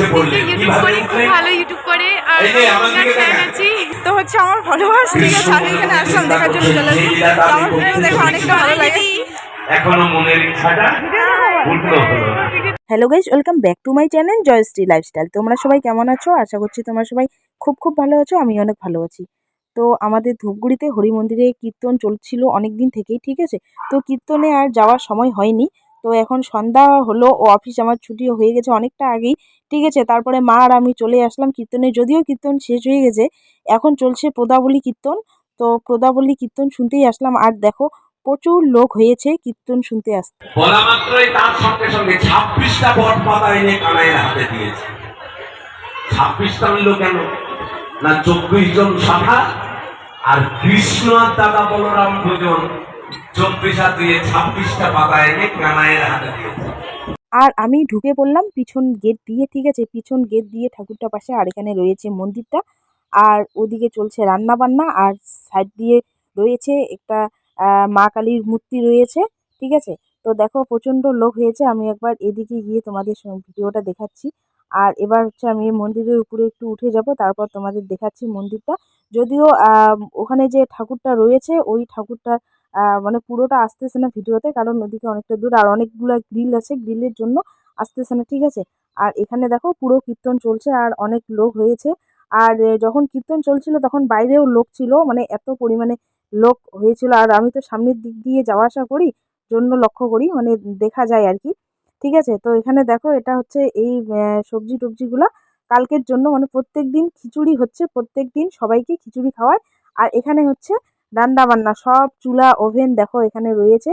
উঠে পড়লে ইউটিউব করি খুব ভালো ইউটিউব করে আর এই যে আমার দিকে ফ্যান আছি তো হচ্ছে আমার ফলোয়ার্স ঠিক আছে আমি এখানে আসলাম দেখার জন্য চলে তো আমার ভিডিও দেখে অনেকটা ভালো লাগে। এখনও মনের ইচ্ছাটা পূর্ণ হলো hello guys welcome back to my channel Joyshree lifestyle তোমরা সবাই কেমন আছো? আশা করছি তোমরা সবাই খুব খুব ভালো আছো আমি অনেক ভালো আছি। তো আমাদের ধূপগুড়িতে হরি মন্দিরে কীর্তন চলছিল অনেক দিন থেকেই ঠিক আছে? তো কীর্তনে আর যাওয়ার সময় হয়নি। তো এখন সন্ধ্যা হলো ও অফিস আমার ছুটি হয়ে গেছে অনেকটা আগেই। ঠিক আছে, তারপরে মা আর আমি চলে আসলাম কীর্তনে। যদিও কীর্তন শেষ হয়ে গেছে, এখন চলছে প্রদাবলী কীর্তন। তো প্রদাবলী কীর্তন শুনতেই আসলাম। আর দেখো, প্রচুর লোক হয়েছে কীর্তন শুনতে আসতে। বলা মাত্রই তার সঙ্গে সঙ্গে ছাব্বিশটা বট পাতা এনে কানাইয়ের হাতে দিয়েছে। ছাব্বিশটা মিলল কেন? না চব্বিশ জন আর কৃষ্ণ আর দাদা বলরাম দুজন চব্বিশ দিয়ে ছাব্বিশটা পাতা এনে কানাইয়ের হাতে দিয়েছে। আর আমি ঢুকে পড়লাম পিছন গেট দিয়ে, ঠিক আছে? পিছন গেট দিয়ে ঠাকুরটা পাশে, আর এখানে রয়েছে মন্দিরটা। আর ওদিকে চলছে রান্না বান্না আর সাইড দিয়ে রয়েছে একটা মা কালীর মূর্তি রয়েছে, ঠিক আছে? তো দেখো, প্রচণ্ড লোক হয়েছে। আমি একবার এদিকে গিয়ে তোমাদের ভিডিওটা দেখাচ্ছি। আর এবার হচ্ছে আমি মন্দিরের উপরে একটু উঠে যাব, তারপর তোমাদের দেখাচ্ছি মন্দিরটা। যদিও ওখানে যে ঠাকুরটা রয়েছে, ওই ঠাকুরটা মানে পুরোটা আসতেছে না ভিডিওতে, কারণ ওদিকে অনেকটা দূর, আর অনেকগুলো গ্রিল আছে গ্রিলের জন্য আসতেছে না, ঠিক আছে? আর এখানে দেখো পুরো কীর্তন চলছে, আর অনেক লোক হয়েছে। আর যখন কীর্তন চলছিল, তখন বাইরেও লোক ছিল মানে এত পরিমাণে লোক হয়েছিল। আর আমি তো সামনের দিক দিয়ে যাওয়া আসা করি, জন্য লক্ষ্য করি মানে দেখা যায় আর কি, ঠিক আছে? তো এখানে দেখো, এটা হচ্ছে এই সবজি টবজিগুলা। কালকের জন্য মানে প্রত্যেক দিন খিচুড়ি হচ্ছে প্রত্যেক দিন সবাইকে খিচুড়ি খাওয়ায়। আর এখানে হচ্ছে রান্না বান্না সব চুলা ওভেন দেখো এখানে রয়েছে।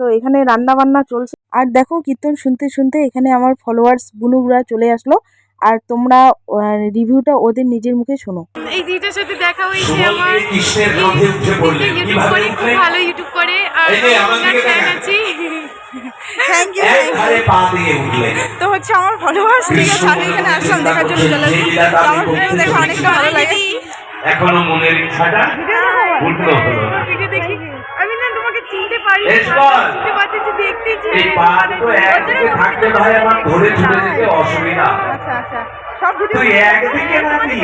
তো এখানে রান্না বান্না চলছে। আর দেখো কীর্তন শুনতে শুনতে এখানে আমার ফলোয়ার্স বুনুরা চলে আসলো। আর তোমরা রিভিউটা ওদের নিজের মুখে শোনো। এই দিদিটার সাথে দেখা হয়েছে আমার। ইউটিউব কীভাবে করি খুব ভালো ইউটিউব করে। আর আমার ফ্যান আছি। থ্যাংক ইউ তো হচ্ছে আমার ফলোয়ার্স ঠিক আছে আমি এখানে আসলাম দেখার জন্য চলে আসলাম। আমার ভিডিও দেখে অনেকটা ভালো লাগে। এখনও মনের ইচ্ছাটা? পূর্ণ হলো। না। ভিডিও দেখি আমি না তোমাকে চিনতে পারি চিনতে পারতেছি দেখতেছি এই পা তো একদিকে থাকতে ভাই আমার ধরে ছুটে যেতে অসুবিধা। আচ্ছা আচ্ছা সব ভিডিও তুই একদিকে নাকি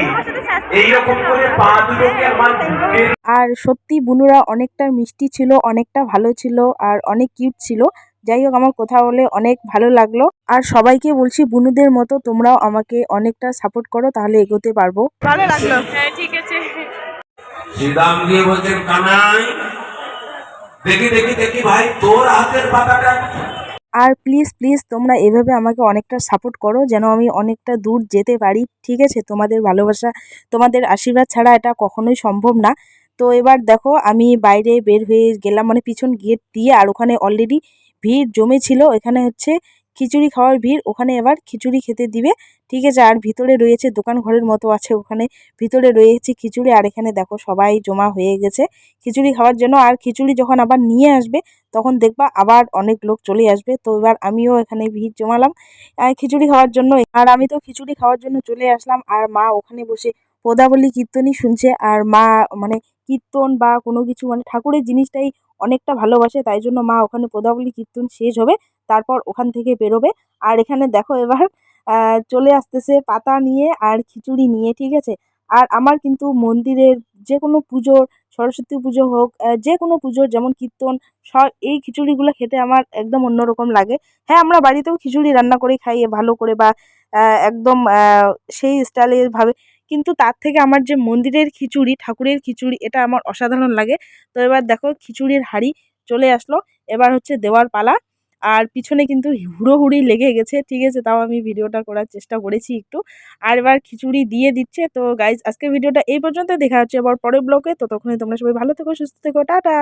এইরকম করে পা দুটোকে আমার বুকের আর সত্যি বুনুরা অনেকটা মিষ্টি ছিল অনেকটা ভালো ছিল আর অনেক কিউট ছিল। যাই হোক আমার কথা বলে অনেক ভালো লাগল। আর সবাইকে বলছি বুনুদের মতো তোমরাও আমাকে অনেকটা সাপোর্ট করো তাহলে এগোতে পারব। ভালো লাগল। হ্যাঁ ঠিক আছে। বলছেন কানাই, দেখি দেখি দেখি ভাই, তোর হাতের পাতাটা। আর প্লিজ প্লিজ, তোমরা এভাবে আমাকে অনেকটা সাপোর্ট করো, যেন আমি অনেকটা দূর যেতে পারি, ঠিক আছে? তোমাদের ভালোবাসা, তোমাদের আশীর্বাদ ছাড়া এটা কখনোই সম্ভব না। তো এবার দেখো, আমি বাইরে বের হয়ে গেলাম মানে পিছন গেট দিয়ে, আর ওখানে অলরেডি ভিড় জমেছিল। এখানে হচ্ছে খিচুড়ি খাওয়ার ভিড়, ওখানে এবার খিচুড়ি খেতে দিবে। ঠিক আছে, আর ভিতরে রয়েছে দোকান ঘরের মতো আছে, ওখানে ভিতরে রয়েছে খিচুড়ি। আর এখানে দেখো সবাই জমা হয়ে গেছে। খিচুড়ি খাওয়ার জন্য, আর খিচুড়ি যখন আবার নিয়ে আসবে, তখন দেখবা আবার অনেক লোক চলে আসবে। তো এবার আমিও এখানে ভিড় জমালাম খিচুড়ি খাওয়ার জন্য। আর আমি তো খিচুড়ি খাওয়ার জন্য চলে আসলাম, আর মা ওখানে বসে পদাবলী কীর্তনই শুনছে। আর মা মানে কীর্তন বা কোনো কিছু মানে ঠাকুরের জিনিসটাই অনেকটা ভালোবাসে, তাই জন্য মা ওখানে পদাবলী কীর্তন শেষ হবে, তারপর ওখান থেকে বেরোবে। আর এখানে দেখো এবার চলে আসতেছে পাতা নিয়ে আর খিচুড়ি নিয়ে, ঠিক আছে? আর আমার কিন্তু মন্দিরের যে কোনো পুজোর সরস্বতী পুজো হোক যে কোনো পুজোর যেমন কীর্তন, সব এই খিচুড়িগুলো খেতে আমার একদম অন্যরকম লাগে। হ্যাঁ আমরা বাড়িতেও খিচুড়ি রান্না করে খাই ভালো করে বা একদম সেই স্টাইলের ভাবে। কিন্তু তার থেকে আমার যে মন্দিরের খিচুড়ি, ঠাকুরের খিচুড়ি, এটা আমার অসাধারণ লাগে। তো এবার দেখো খিচুড়ির হাঁড়ি চলে আসলো। এবার হচ্ছে দেওয়ার পালা। আর পিছনে কিন্তু হুড়োহুড়ি লেগে গেছে। ঠিক আছে, তাও আমি ভিডিওটা করার চেষ্টা করেছি একটু। আর এবার খিচুড়ি দিয়ে দিচ্ছে। তো গাইজ আজকের ভিডিওটা এই পর্যন্ত দেখা হচ্ছে আবার পরের ব্লগে ততক্ষণে তোমরা সবাই ভালো থেকো, সুস্থ থেকো। টাটা!